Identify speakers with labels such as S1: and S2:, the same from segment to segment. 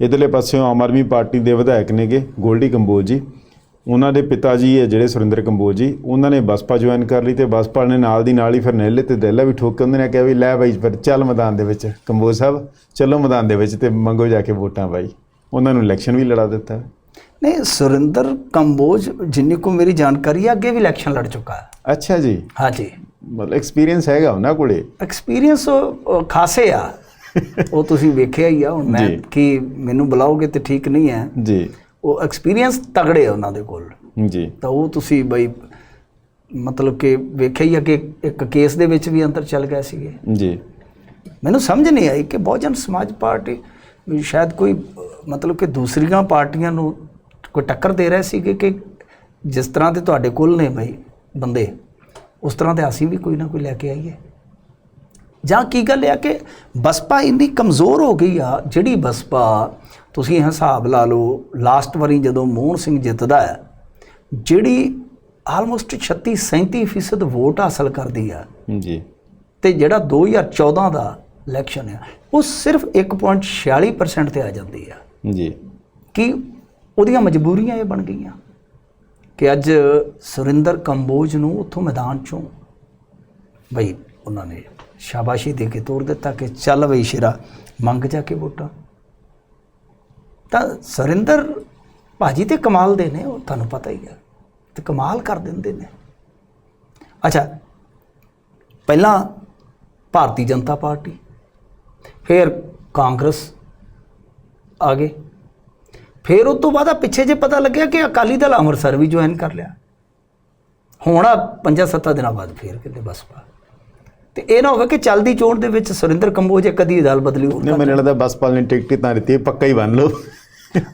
S1: ਇਧਰਲੇ ਪਾਸਿਓਂ ਆਮ ਆਦਮੀ ਪਾਰਟੀ ਦੇ ਵਿਧਾਇਕ ਨੇਗੇ ਗੋਲਡੀ ਕੰਬੋਜ ਜੀ। ਉਹਨਾਂ ਦੇ ਪਿਤਾ ਜੀ ਹੈ ਜਿਹੜੇ ਸੁਰਿੰਦਰ ਕੰਬੋਜ ਜੀ। ਉਹਨਾਂ ਨੇ ਬਸਪਾ ਜੁਆਇਨ ਕਰ ਲਈ ਤੇ ਬਸਪਾ ਨੇ ਨਾਲ ਦੀ ਨਾਲ ਹੀ ਫਿਰ ਨੇਲੇ ਤੇ ਦਹਿਲਾ ਵੀ ਠੋਕ ਕੇ ਉਹਨਾਂ ਨੇ ਕਿਹਾ ਵੀ ਲੈ ਬਾਈ ਫਿਰ ਚੱਲ ਮੈਦਾਨ ਦੇ ਵਿੱਚ। ਕੰਬੋਜ ਸਾਹਿਬ ਚਲੋ ਮੈਦਾਨ ਦੇ ਵਿੱਚ ਤੇ ਮੰਗੋ ਜਾ ਕੇ ਵੋਟਾਂ ਬਾਈ। ਉਹਨਾਂ ਨੂੰ ਇਲੈਕਸ਼ਨ ਵੀ ਲੜਾ ਦਿੱਤਾ।
S2: ਨਹੀਂ ਸੁਰਿੰਦਰ ਕੰਬੋਜ ਜਿੰਨੀ ਕੋ ਮੇਰੀ ਜਾਣਕਾਰੀ ਹੈ ਅੱਗੇ ਵੀ ਇਲੈਕਸ਼ਨ ਲੜ ਚੁੱਕਾ ਹੈ।
S1: ਅੱਛਾ ਜੀ।
S2: ਹਾਂਜੀ
S1: ਮਤਲਬ ਐਕਸਪੀਰੀਅੰਸ ਹੈਗਾ ਉਹਨਾਂ ਕੋਲੇ?
S2: ਐਕਸਪੀਰੀਅੰਸ ਖਾਸੇ ਆ। ਉਹ ਤੁਸੀਂ ਵੇਖਿਆ ਹੀ ਆ ਹੁਣ ਮੈਂ। ਕਿ ਮੈਨੂੰ ਬੁਲਾਓਗੇ ਤੇ ਠੀਕ ਨਹੀਂ ਹੈ।
S1: ਜੀ।
S2: ਉਹ ਐਕਸਪੀਰੀਅੰਸ ਤਗੜੇ ਆ ਉਹਨਾਂ ਦੇ ਕੋਲ।
S1: ਜੀ।
S2: ਤਾਂ ਉਹ ਤੁਸੀਂ ਬਈ ਮਤਲਬ ਕਿ ਵੇਖਿਆ ਹੀ ਆ ਕਿ ਇੱਕ ਕੇਸ ਦੇ ਵਿੱਚ ਵੀ ਅੰਦਰ ਚੱਲ ਗਏ ਸੀਗੇ।
S1: ਜੀ।
S2: ਮੈਨੂੰ ਸਮਝ ਨਹੀਂ ਆਈ ਕਿ ਬਹੁਜਨ ਸਮਾਜ ਪਾਰਟੀ ਸ਼ਾਇਦ ਕੋਈ ਮਤਲਬ ਕਿ ਦੂਸਰੀਆਂ ਪਾਰਟੀਆਂ ਨੂੰ ਕੋਈ ਟੱਕਰ ਦੇ ਰਹੇ ਸੀਗੇ ਕਿ ਜਿਸ ਤਰ੍ਹਾਂ ਦੇ ਤੁਹਾਡੇ ਕੋਲ ਨੇ ਬਈ ਬੰਦੇ ਉਸ ਤਰ੍ਹਾਂ ਦੇ ਅਸੀਂ ਵੀ ਕੋਈ ਨਾ ਕੋਈ ਲੈ ਕੇ ਆਈਏ। ਜਾਂ ਕੀ ਗੱਲ ਆ ਕਿ ਬਸਪਾ ਇੰਨੀ ਕਮਜ਼ੋਰ ਹੋ ਗਈ ਆ ਜਿਹੜੀ ਬਸਪਾ ਤੁਸੀਂ ਹਿਸਾਬ ਲਾ ਲਓ ਲਾਸਟ ਵਾਰੀ ਜਦੋਂ ਮੋਹਨ ਸਿੰਘ ਜਿੱਤਦਾ ਹੈ ਜਿਹੜੀ ਆਲਮੋਸਟ 36 37% ਵੋਟ ਹਾਸਲ ਕਰਦੀ ਆ
S1: ਜੀ।
S2: ਤੇ ਜਿਹੜਾ 2014 ਦਾ ਇਲੈਕਸ਼ਨ ਆ ਉਹ ਸਿਰਫ 1.46% ਤੇ ਆ ਜਾਂਦੀ ਆ।
S1: ਜੀ।
S2: ਕਿ ਉਹਦੀਆਂ ਮਜਬੂਰੀਆਂ ਇਹ ਬਣ ਗਈਆਂ ਕਿ ਅੱਜ ਸੁਰਿੰਦਰ ਕੰਬੋਜ ਨੂੰ ਉੱਥੋਂ ਮੈਦਾਨ ਚੋਂ ਬਈ ਉਹਨਾਂ ਨੇ ਸ਼ਾਬਾਸ਼ੀ ਦੇ ਕੇ ਤੋੜ ਦਿੱਤਾ ਕਿ ਚੱਲ ਬਈ ਸ਼ੇਰਾ, ਮੰਗ ਜਾ ਕੇ ਵੋਟਾਂ। ਤਾਂ ਸੁਰਿੰਦਰ ਭਾਜੀ ਤੇ ਕਮਾਲ ਦੇ ਨੇ, ਉਹ ਤੁਹਾਨੂੰ ਪਤਾ ਹੀ ਆ, ਤੇ ਕਮਾਲ ਕਰ ਦਿੰਦੇ ਨੇ। ਅੱਛਾ, ਪਹਿਲਾਂ ਭਾਰਤੀ ਜਨਤਾ ਪਾਰਟੀ, ਫਿਰ ਕਾਂਗਰਸ ਆ ਗਏ। ਫਿਰ ਉਸ ਤੋਂ ਬਾਅਦ ਆ ਪਿੱਛੇ ਜੇ ਪਤਾ ਲੱਗਿਆ ਕਿ ਅਕਾਲੀ ਦਲ ਅੰਮ੍ਰਿਤਸਰ ਵੀ ਜੁਆਇਨ ਕਰ ਲਿਆ। ਹੁਣ ਆ ਪੰਜਾਂ ਸੱਤਾਂ ਦਿਨਾਂ ਬਾਅਦ ਫੇਰ ਕਿਤੇ ਬਸਪਾ ਤੇ ਇਹ ਨਾ ਹੋਵੇ ਕਿ ਚੱਲਦੀ ਚੋਣ ਦੇ ਵਿੱਚ ਸੁਰਿੰਦਰ ਕੰਬੋਜ ਇੱਕ ਕਦੀ ਦਲ ਬਦਲੀ ਹੋ
S1: ਨਹੀਂ ਮੈਨੂੰ ਲੱਗਦਾ ਬਸਪਾਲ ਨੇ ਟਿਕਟ ਹੀ ਤਾਂ ਦਿੱਤੀ ਹੈ, ਪੱਕਾ ਹੀ ਬਣ ਲਓ।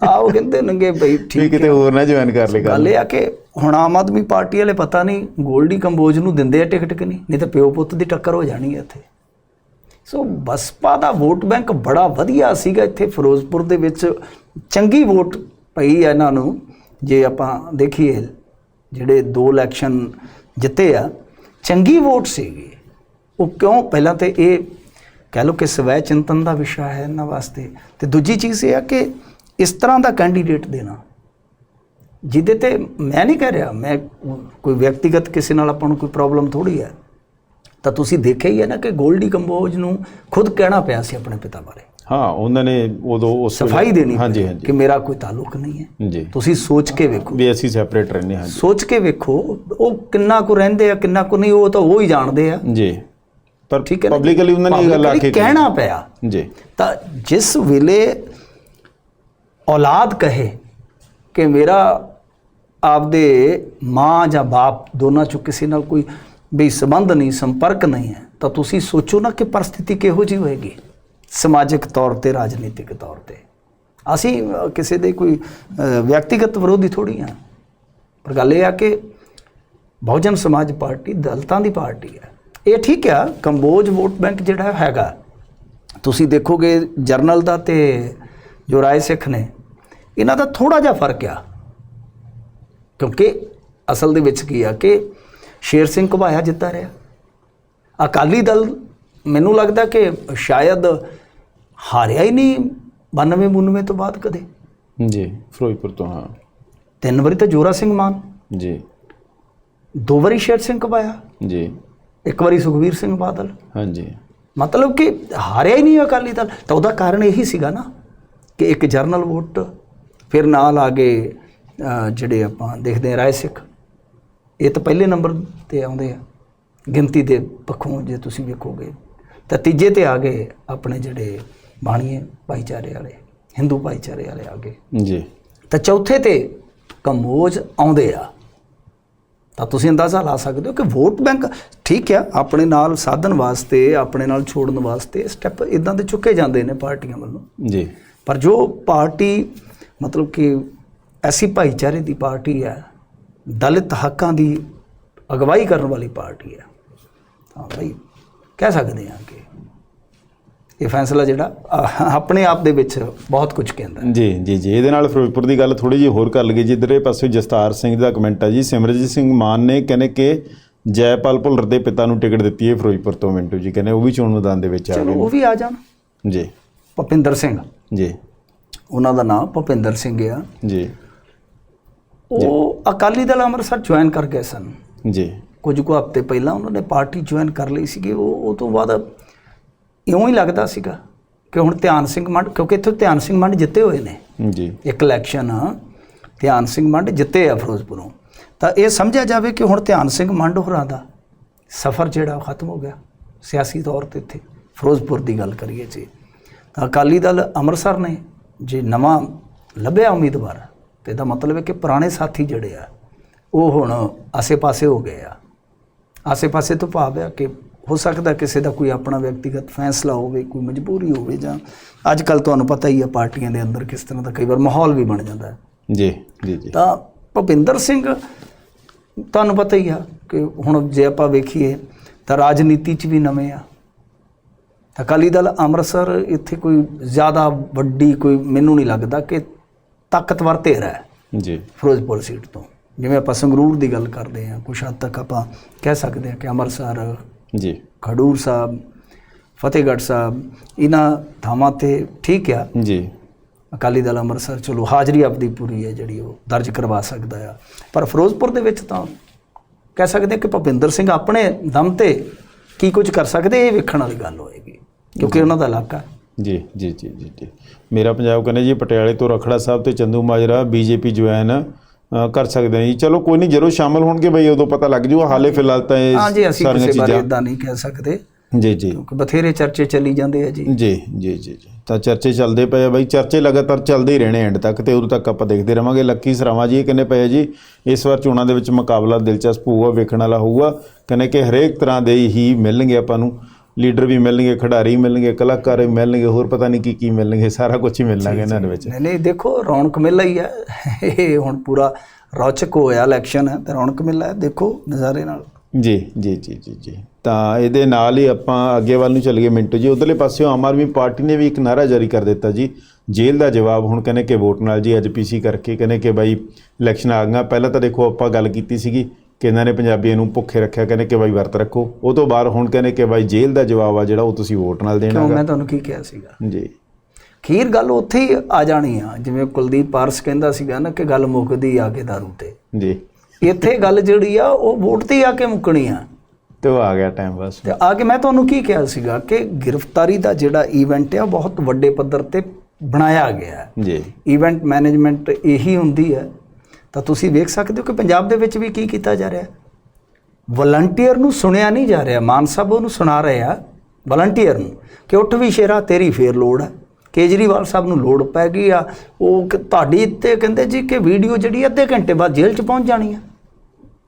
S2: ਆਓ ਕਹਿੰਦੇ ਨੰਗੇ ਬਈ ਠੀਕ
S1: ਕਿਤੇ ਹੋਰ ਨਾ ਜੁਆਇਨ ਕਰ ਲੇ ਗੱਲ
S2: ਇਹ ਆ ਕਿ ਹੁਣ ਆਮ ਆਦਮੀ ਪਾਰਟੀ ਵਾਲੇ ਪਤਾ ਨਹੀਂ ਗੋਲਡੀ ਕੰਬੋਜ ਨੂੰ ਦਿੰਦੇ ਆ ਟਿਕਟ ਕਿ ਨਹੀਂ? ਨਹੀਂ ਤਾਂ ਪਿਓ ਪੁੱਤ ਦੀ ਟੱਕਰ ਹੋ ਜਾਣੀ ਹੈ ਇੱਥੇ। ਸੋ ਬਸਪਾ ਦਾ ਵੋਟ ਬੈਂਕ ਬੜਾ ਵਧੀਆ ਸੀਗਾ ਇੱਥੇ ਫਿਰੋਜ਼ਪੁਰ ਦੇ ਵਿੱਚ। ਚੰਗੀ ਵੋਟ ਪਈ ਆ ਇਹਨਾਂ ਨੂੰ ਜੇ ਆਪਾਂ ਦੇਖੀਏ ਜਿਹੜੇ ਦੋ ਇਲੈਕਸ਼ਨ ਜਿੱਤੇ ਆ ਚੰਗੀ ਵੋਟ ਸੀਗੀ। ਉਹ ਕਿਉਂ? ਪਹਿਲਾਂ ਤੇ ਇਹ ਕਹਿ ਲਓ ਕਿ ਸਵੈ ਚਿੰਤਨ ਦਾ ਵਿਸ਼ਾ ਹੈ ਇਹਨਾਂ ਵਾਸਤੇ। ਤੇ ਦੂਜੀ ਚੀਜ਼ ਇਹ ਆ ਕਿ ਇਸ ਤਰ੍ਹਾਂ ਦਾ ਕੈਂਡੀਡੇਟ ਦੇਣਾ। ਜਿਹਦੇ ਤੇ ਮੈਂ ਨਹੀਂ ਕਹਿ ਰਿਹਾ ਮੈਂ ਕੋਈ ਵਿਅਕਤੀਗਤ ਕਿਸੇ ਨਾਲ ਆਪਾਂ ਨੂੰ ਕੋਈ ਪ੍ਰੋਬਲਮ ਥੋੜੀ ਹੈ। ਤਾਂ ਤੁਸੀਂ ਦੇਖਿਆ ਹੀ ਹੈ ਨਾ ਕਿ ਗੋਲਡੀ ਕੰਬੋਜ ਨੂੰ ਖੁਦ ਕਹਿਣਾ ਪਿਆ ਸੀ ਆਪਣੇ ਪਿਤਾ ਬਾਰੇ।
S1: ਹਾਂ ਉਹਨਾਂ ਨੇ ਉਦੋਂ ਉਸ
S2: ਸਫ਼ਾਈ ਦੇਣੀ
S1: ਹਾਂਜੀ ਹਾਂਜੀ।
S2: ਕਿ ਮੇਰਾ ਕੋਈ ਤਾਲੁਕ ਨਹੀਂ ਹੈ।
S1: ਜੀ।
S2: ਤੁਸੀਂ ਸੋਚ ਕੇ ਵੇਖੋ।
S1: ਵੀ ਅਸੀਂ ਸੈਪਰੇਟ ਰਹਿੰਦੇ ਹਾਂ
S2: ਸੋਚ ਕੇ ਵੇਖੋ ਉਹ ਕਿੰਨਾ ਕੁ ਰਹਿੰਦੇ ਆ ਕਿੰਨਾ ਕੁ ਨਹੀਂ ਉਹ ਤਾਂ ਉਹ ਹੀ ਜਾਣਦੇ ਆ।
S1: ਜੀ। ਪਰ
S2: ਠੀਕ ਹੈ?
S1: ਪਬਲਿਕਲੀ ਉਹਨਾਂ ਨੇ ਇਹ ਗੱਲ ਆਖੀ
S2: ਕਹਿਣਾ ਪਿਆ।
S1: ਜੀ।
S2: ਤਾਂ ਜਿਸ ਵੇਲੇ ਔਲਾਦ ਕਹੇ ਕਿ ਮੇਰਾ ਆਪਦੇ ਮਾਂ ਜਾਂ ਬਾਪ ਦੋਨਾਂ ਚੋਂ ਕਿਸੇ ਨਾਲ ਕੋਈ ਵੀ ਸੰਬੰਧ ਨਹੀਂ ਸੰਪਰਕ ਨਹੀਂ ਹੈ ਤਾਂ ਤੁਸੀਂ ਸੋਚੋ ਨਾ ਕਿ ਪਰਿਸਥਿਤੀ ਕਿਹੋ ਜਿਹੀ ਹੋਏਗੀ ਸਮਾਜਿਕ ਤੌਰ ਤੇ ਰਾਜਨੀਤਿਕ ਤੌਰ ਤੇ। ਅਸੀਂ ਕਿਸੇ ਦੇ ਕੋਈ ਵਿਅਕਤੀਗਤ ਵਿਰੋਧੀ ਥੋੜੀ ਆ ਪਰ ਗੱਲ ਇਹ ਆ ਕਿ ਬਹੁਜਨ ਸਮਾਜ ਪਾਰਟੀ ਦਲਤਾਂ ਦੀ ਪਾਰਟੀ ਹੈ। ਇਹ ਠੀਕ ਆ ਕੰਬੋਜ ਵੋਟ ਬੈਂਕ ਜਿਹੜਾ ਹੈਗਾ ਤੁਸੀਂ ਦੇਖੋਗੇ ਜਰਨਲ ਦਾ ਤੇ ਜੋ ਰਾਏ ਸਿੱਖ ਨੇ ਇਹਨਾਂ ਦਾ ਥੋੜਾ ਜਿਹਾ ਫ਼ਰਕ ਆ। ਕਿਉਂਕਿ ਅਸਲ ਦੇ ਵਿੱਚ ਕੀ ਆ ਕਿ ਸ਼ੇਰ ਸਿੰਘ ਘੁਬਾਇਆ ਜਿੱਤਾ ਰਿਹਾ। ਅਕਾਲੀ ਦਲ ਮੈਨੂੰ ਲੱਗਦਾ ਕਿ ਸ਼ਾਇਦ ਹਾਰਿਆ ਹੀ ਨਹੀਂ 92 92 ਤੋਂ ਬਾਅਦ ਕਦੇ।
S1: ਜੀ ਫਿਰੋਜ਼ਪੁਰ ਤੋਂ ਹਾਂ।
S2: ਤਿੰਨ ਵਾਰੀ ਤਾਂ ਜੋਰਾ ਸਿੰਘ ਮਾਨ।
S1: ਜੀ।
S2: ਦੋ ਵਾਰੀ ਸ਼ੇਰ ਸਿੰਘ ਘੁਬਾਇਆ।
S1: ਜੀ।
S2: ਇੱਕ ਵਾਰੀ ਸੁਖਵੀਰ ਸਿੰਘ ਬਾਦਲ।
S1: ਹਾਂਜੀ।
S2: ਮਤਲਬ ਕਿ ਹਾਰਿਆ ਹੀ ਨਹੀਂ ਅਕਾਲੀ ਦਲ। ਤਾਂ ਉਹਦਾ ਕਾਰਨ ਇਹੀ ਸੀਗਾ ਨਾ ਕਿ ਇੱਕ ਜਰਨਲ ਵੋਟ ਫਿਰ ਨਾਲ ਆ ਗਏ ਜਿਹੜੇ ਆਪਾਂ ਦੇਖਦੇ ਹਾਂ ਰਾਏ ਸਿੱਖ। ਇਹ ਤਾਂ ਪਹਿਲੇ ਨੰਬਰ ਤੇ ਆਉਂਦੇ ਆ। ਗਿਣਤੀ ਦੇ ਪੱਖੋਂ ਜੇ ਤੁਸੀਂ ਵੇਖੋਗੇ ਤਾਂ ਤੀਜੇ ਤੇ ਆ ਗਏ ਆਪਣੇ ਜਿਹੜੇ ਬਾਣੀਏ ਭਾਈਚਾਰੇ ਵਾਲੇ ਹਿੰਦੂ ਭਾਈਚਾਰੇ ਵਾਲੇ ਆ ਗਏ।
S1: ਜੀ।
S2: ਤਾਂ ਚੌਥੇ ਤੇ ਕੰਬੋਜ ਆਉਂਦੇ ਆ। ਤਾਂ ਤੁਸੀਂ ਅੰਦਾਜ਼ਾ ਲਾ ਸਕਦੇ ਹੋ ਕਿ ਵੋਟ ਬੈਂਕ ਠੀਕ ਆ ਆਪਣੇ ਨਾਲ ਸਾਧਨ ਵਾਸਤੇ ਆਪਣੇ ਨਾਲ ਛੋੜਨ ਵਾਸਤੇ ਸਟੈਪ ਇਦਾਂ ਦੇ ਚੁੱਕੇ ਜਾਂਦੇ ਨੇ ਪਾਰਟੀਆਂ ਵੱਲੋਂ।
S1: ਜੀ।
S2: ਪਰ ਜੋ ਪਾਰਟੀ ਮਤਲਬ ਕਿ ਐਸੀ ਭਾਈਚਾਰੇ ਦੀ ਪਾਰਟੀ ਹੈ ਦਲਿਤ ਹੱਕਾਂ ਦੀ ਅਗਵਾਈ ਕਰਨ ਵਾਲੀ ਪਾਰਟੀ ਹੈ। ਤਾਂ ਭਾਈ ਕਹਿ ਸਕਦੇ ਹਾਂ ਕਿ ਇਹ ਫੈਸਲਾ ਜਿਹੜਾ ਆਪਣੇ ਆਪ ਦੇ ਵਿੱਚ ਬਹੁਤ ਕੁਝ ਕਹਿੰਦਾ ਹੈ।
S1: ਜੀ ਜੀ ਜੀ। ਇਹਦੇ ਨਾਲ ਫਿਰੋਜ਼ਪੁਰ ਦੀ ਗੱਲ ਥੋੜੀ ਜਿਹੀ ਹੋਰ ਕਰ ਲਈਏ। ਜਿੱਧਰੇ ਪਾਸੇ ਜਸਤਾਰ ਸਿੰਘ ਦਾ ਕਮੈਂਟ ਹੈ ਜੀ। ਸਿਮਰਜੀਤ ਸਿੰਘ ਮਾਨ ਨੇ ਕਹਿੰਦੇ ਕਿ ਜੈਪਾਲ ਭੁੱਲਰ ਦੇ ਪਿਤਾ ਨੂੰ ਟਿਕਟ ਦਿੱਤੀ ਹੈ ਫਿਰੋਜ਼ਪੁਰ ਤੋਂ ਮਿੰਟੂ ਜੀ। ਕਹਿੰਦੇ ਉਹ ਵੀ ਚੋਣ ਮੈਦਾਨ ਦੇ ਵਿੱਚ ਆ ਗਏ
S2: ਉਹ ਵੀ ਆ ਜਾਣ।
S1: ਜੀ।
S2: ਭਪਿੰਦਰ ਸਿੰਘ।
S1: ਜੀ।
S2: ਉਹਨਾਂ ਦਾ ਨਾਮ ਭੁਪਿੰਦਰ ਸਿੰਘ ਆ।
S1: ਜੀ।
S2: ਉਹ ਅਕਾਲੀ ਦਲ ਅੰਮ੍ਰਿਤਸਰ ਜੁਆਇਨ ਕਰ ਗਏ ਸਨ।
S1: ਜੀ।
S2: ਕੁਝ ਕੁ ਹਫ਼ਤੇ ਪਹਿਲਾਂ ਉਹਨਾਂ ਨੇ ਪਾਰਟੀ ਜੁਆਇਨ ਕਰ ਲਈ ਸੀਗੀ। ਉਹ ਉਹ ਤੋਂ ਬਾਅਦ ਇਉਂ ਹੀ ਲੱਗਦਾ ਸੀਗਾ ਕਿ ਹੁਣ ਧਿਆਨ ਸਿੰਘ ਮੰਡ ਕਿਉਂਕਿ ਇੱਥੇ ਧਿਆਨ ਸਿੰਘ ਮੰਡ ਜਿੱਤੇ ਹੋਏ ਨੇ।
S1: ਜੀ।
S2: ਇੱਕ ਇਲੈਕਸ਼ਨ ਧਿਆਨ ਸਿੰਘ ਮੰਡ ਜਿੱਤੇ ਆ ਫਿਰੋਜ਼ਪੁਰੋਂ। ਤਾਂ ਇਹ ਸਮਝਿਆ ਜਾਵੇ ਕਿ ਹੁਣ ਧਿਆਨ ਸਿੰਘ ਮੰਡ ਹੋਰਾਂ ਦਾ ਸਫ਼ਰ ਜਿਹੜਾ ਖਤਮ ਹੋ ਗਿਆ ਸਿਆਸੀ ਤੌਰ ਤੇ ਇੱਥੇ ਫਿਰੋਜ਼ਪੁਰ ਦੀ ਗੱਲ ਕਰੀਏ ਜੀ। ਤਾਂ ਅਕਾਲੀ ਦਲ ਅੰਮ੍ਰਿਤਸਰ ਨੇ ਜੇ ਨਵਾਂ ਲੱਭਿਆ ਉਮੀਦਵਾਰ ਤੇ ਇਹਦਾ ਮਤਲਬ ਹੈ ਕਿ ਪੁਰਾਣੇ ਸਾਥੀ ਜਿਹੜੇ ਆ ਉਹ ਹੁਣ ਆਸੇ-ਪਾਸੇ ਹੋ ਗਏ ਆ। ਆਸੇ-ਪਾਸੇ ਤੋਂ ਭਾਵ ਹੈ ਕਿ ਹੋ ਸਕਦਾ ਕਿਸੇ ਦਾ ਕੋਈ ਆਪਣਾ ਵਿਅਕਤੀਗਤ ਫੈਸਲਾ ਹੋਵੇ ਕੋਈ ਮਜਬੂਰੀ ਹੋਵੇ ਜਾਂ ਅੱਜ ਕੱਲ ਤੁਹਾਨੂੰ ਪਤਾ ਹੀ ਹੈ ਪਾਰਟੀਆਂ ਦੇ ਅੰਦਰ ਕਿਸ ਤਰ੍ਹਾਂ ਦਾ ਕਈ ਵਾਰ ਮਾਹੌਲ ਵੀ ਬਣ ਜਾਂਦਾ ਹੈ।
S1: ਜੀ ਜੀ ਜੀ।
S2: ਤਾਂ ਭੁਪਿੰਦਰ ਸਿੰਘ ਤੁਹਾਨੂੰ ਪਤਾ ਹੀ ਆ ਕਿ ਹੁਣ ਜੇ ਆਪਾਂ ਵੇਖੀਏ ਤਾਂ ਰਾਜਨੀਤੀ 'ਚ ਵੀ ਨਵੇਂ ਆ। ਅਕਾਲੀ ਦਲ ਅੰਮ੍ਰਿਤਸਰ ਇੱਥੇ ਕੋਈ ਜ਼ਿਆਦਾ ਵੱਡੀ ਕੋਈ ਮੈਨੂੰ ਨਹੀਂ ਲੱਗਦਾ ਕਿ ਤਾਕਤਵਰ ਧਿਰ ਹੈ।
S1: ਜੀ।
S2: ਫਿਰੋਜ਼ਪੁਰ ਸੀਟ ਤੋਂ। ਜਿਵੇਂ ਆਪਾਂ ਸੰਗਰੂਰ ਦੀ ਗੱਲ ਕਰਦੇ ਹਾਂ ਕੁਛ ਹੱਦ ਤੱਕ ਆਪਾਂ ਕਹਿ ਸਕਦੇ ਹਾਂ ਕਿ ਅੰਮ੍ਰਿਤਸਰ
S1: ਜੀ।
S2: ਖਡੂਰ ਸਾਹਿਬ ਫਤਿਹਗੜ੍ਹ ਸਾਹਿਬ ਇਹਨਾਂ ਥਾਵਾਂ ਤੇ ਠੀਕ ਆ
S1: ਜੀ
S2: ਅਕਾਲੀ ਦਲ ਅੰਮ੍ਰਿਤਸਰ ਚਲੋ ਹਾਜ਼ਰੀ ਆਪਦੀ ਪੂਰੀ ਹੈ ਜਿਹੜੀ ਉਹ ਦਰਜ ਕਰਵਾ ਸਕਦਾ ਆ ਪਰ ਫਿਰੋਜ਼ਪੁਰ ਦੇ ਵਿੱਚ ਤਾਂ ਕਹਿ ਸਕਦੇ ਕਿ ਭੁਪਿੰਦਰ ਸਿੰਘ ਆਪਣੇ ਦਮ ਤੇ ਕੀ ਕੁਝ ਕਰ ਸਕਦੇ ਇਹ ਵੇਖਣ ਵਾਲੀ ਗੱਲ ਹੋਏਗੀ ਕਿਉਂਕਿ ਉਹਨਾਂ ਦਾ ਇਲਾਕਾ।
S1: ਜੀ ਜੀ ਜੀ ਜੀ ਮੇਰਾ ਪੰਜਾਬ ਕਹਿੰਦੇ ਜੀ ਪਟਿਆਲੇ ਤੋਂ ਰਖੜਾ ਸਾਹਿਬ ਤੇ ਚੰਦੂ ਮਾਜਰਾ ਬੀਜੇਪੀ ਜੁਆਇਨ ਕਰ ਸਕਦੇ ਜੀ। ਚਲੋ ਕੋਈ ਨਹੀਂ ਜਦੋਂ ਸ਼ਾਮਲ ਹੋਣਗੇ ਬਈ ਉਦੋਂ ਪਤਾ ਲੱਗ ਜੂਗਾ। ਹਾਲੇ ਫਿਲਹਾਲ ਤਾਂ ਇਹ
S2: ਹਾਂ ਜੀ ਅਸੀਂ ਕਿਸੇ ਬਾਰੇ ਇਦਾਂ ਨਹੀਂ ਕਹਿ ਸਕਦੇ।
S1: ਜੀ ਜੀ।
S2: ਕਿਉਂਕਿ ਬਥੇਰੇ ਚਰਚੇ ਚੱਲੀ ਜਾਂਦੇ ਆ ਜੀ।
S1: ਜੀ ਜੀ ਜੀ ਤਾਂ ਚਰਚੇ ਚੱਲਦੇ ਪਏ ਆ ਬਾਈ ਚਰਚੇ ਲਗਾਤਾਰ ਚੱਲਦੇ ਹੀ ਰਹਿਣੇ ਐਂਡ ਤੱਕ ਤੇ ਉਦੋਂ ਤੱਕ ਆਪਾਂ ਦੇਖਦੇ ਰਵਾਂਗੇ। ਲੱਕੀ ਸਰਾਵਾਂ ਜੀ ਇਹ ਕਹਿੰਦੇ ਪਏ ਜੀ? ਇਸ ਵਾਰ ਚੋਣਾਂ ਦੇ ਵਿੱਚ ਮੁਕਾਬਲਾ ਦਿਲਚਸਪ ਹੋਊਗਾ ਵੇਖਣ ਵਾਲਾ ਹੋਊਗਾ। ਕਹਿੰਦੇ ਕਿ ਹਰੇਕ ਤਰ੍ਹਾਂ ਦੇ ਹੀ ਮਿਲਣਗੇ ਆਪਾਂ ਨੂੰ। ਲੀਡਰ ਵੀ ਮਿਲਣਗੇ ਖਿਡਾਰੀ ਮਿਲਣਗੇ ਕਲਾਕਾਰ ਵੀ ਮਿਲਣਗੇ ਹੋਰ ਪਤਾ ਨਹੀਂ ਕੀ ਕੀ ਮਿਲਣਗੇ ਸਾਰਾ ਕੁਝ ਹੀ ਮਿਲਣਗੇ ਇਹਨਾਂ ਦੇ ਵਿੱਚ।
S2: ਨਹੀਂ ਨਹੀਂ ਦੇਖੋ ਰੌਣਕ ਮੇਲਾ ਹੀ ਹੈ। ਇਹ ਹੁਣ ਪੂਰਾ ਰੌਚਕ ਹੋਇਆ ਇਲੈਕਸ਼ਨ ਹੈ ਤੇ ਰੌਣਕ ਮੇਲਾ ਹੈ ਦੇਖੋ ਨਜ਼ਾਰੇ ਨਾਲ।
S1: ਜੀ ਜੀ ਜੀ ਜੀ ਜੀ। ਤਾਂ ਇਹਦੇ ਨਾਲ ਹੀ ਆਪਾਂ ਅੱਗੇ ਵੱਲ ਨੂੰ ਚੱਲ ਗਏ ਮਿੰਟੂ ਜੀ। ਉਧਰਲੇ ਪਾਸਿਓਂ ਆਮ ਆਦਮੀ ਪਾਰਟੀ ਨੇ ਵੀ ਇੱਕ ਨਾਰਾ ਜਾਰੀ ਕਰ ਦਿੱਤਾ ਜੀ। ਜੇਲ੍ਹ ਦਾ ਜਵਾਬ ਹੁਣ ਕਹਿੰਦੇ ਕਿ ਵੋਟ ਨਾਲ ਜੀ ਅੱਜ ਪੀਸੀ ਕਰਕੇ ਕਹਿੰਦੇ ਕਿ ਬਾਈ ਇਲੈਕਸ਼ਨ ਆ ਗਈਆਂ। ਪਹਿਲਾਂ ਤਾਂ ਦੇਖੋ ਆਪਾਂ ਗੱਲ ਕੀਤੀ ਸੀਗੀ ਕਿ ਇਹਨਾਂ ਨੇ ਪੰਜਾਬੀਆਂ ਨੂੰ ਭੁੱਖੇ ਰੱਖਿਆ ਕਹਿੰਦੇ ਕਿ ਬਾਈ ਵਰਤ ਰੱਖੋ। ਉਹ ਤੋਂ ਬਾਅਦ ਹੁਣ ਕਹਿੰਦੇ ਕਿ ਬਾਈ ਜੇਲ੍ਹ ਦਾ ਜਵਾਬ ਆ ਜਿਹੜਾ ਉਹ ਤੁਸੀਂ ਵੋਟ ਨਾਲ ਦੇਣਾ ਹੈਗਾ।
S2: ਮੈਂ ਤੁਹਾਨੂੰ ਕੀ ਕਿਹਾ ਸੀਗਾ?
S1: ਜੀ।
S2: ਖੀਰ ਗੱਲ ਉੱਥੇ ਹੀ ਆ ਜਾਣੀ ਆ ਜਿਵੇਂ ਕੁਲਦੀਪ ਪਾਰਸ ਕਹਿੰਦਾ ਸੀਗਾ ਨਾ ਕਿ ਗੱਲ ਮੁੱਕਦੀ ਆ ਕੇ ਦਾਰੂ ਤੇ।
S1: ਜੀ।
S2: ਇੱਥੇ ਗੱਲ ਜਿਹੜੀ ਆ ਉਹ ਵੋਟ ਤੇ ਹੀ ਆ ਕੇ ਮੁੱਕਣੀ ਆ।
S1: ਤੇ ਉਹ ਆ ਗਿਆ ਟਾਈਮ ਬਸ
S2: ਤੇ ਆ ਕੇ ਮੈਂ ਤੁਹਾਨੂੰ ਕੀ ਕਿਹਾ ਸੀਗਾ ਕਿ ਗ੍ਰਿਫਤਾਰੀ ਦਾ ਜਿਹੜਾ ਇਵੈਂਟ ਆ ਬਹੁਤ ਵੱਡੇ ਪੱਧਰ ਤੇ ਬਣਾਇਆ ਗਿਆ। ਹੈ
S1: ਜੀ।
S2: ਇਵੈਂਟ ਮੈਨੇਜਮੈਂਟ ਇਹੀ ਹੁੰਦੀ ਹੈ। ਤਾਂ ਤੁਸੀਂ ਵੇਖ ਸਕਦੇ ਹੋ ਕਿ ਪੰਜਾਬ ਦੇ ਵਿੱਚ ਵੀ ਕੀ ਕੀਤਾ ਜਾ ਰਿਹਾ ਵਲੰਟੀਅਰ ਨੂੰ ਸੁਣਿਆ ਨਹੀਂ ਜਾ ਰਿਹਾ, ਮਾਨ ਸਾਹਿਬ ਉਹਨੂੰ ਸੁਣਾ ਰਹੇ ਆ ਵਲੰਟੀਅਰ ਨੂੰ, ਕਿ ਉੱਠ ਵੀ ਸ਼ੇਰਾ, ਤੇਰੀ ਫੇਰ ਲੋੜ ਹੈ ਕੇਜਰੀਵਾਲ ਸਾਹਿਬ ਨੂੰ ਲੋੜ ਪੈ ਗਈ ਆ, ਉਹ ਕਿ ਤੁਹਾਡੀ ਤੇ ਕਹਿੰਦੇ ਜੀ ਕਿ ਵੀਡੀਓ ਜਿਹੜੀ ਅੱਧੇ ਘੰਟੇ ਬਾਅਦ ਜੇਲ੍ਹ 'ਚ ਪਹੁੰਚ ਜਾਣੀ ਆ।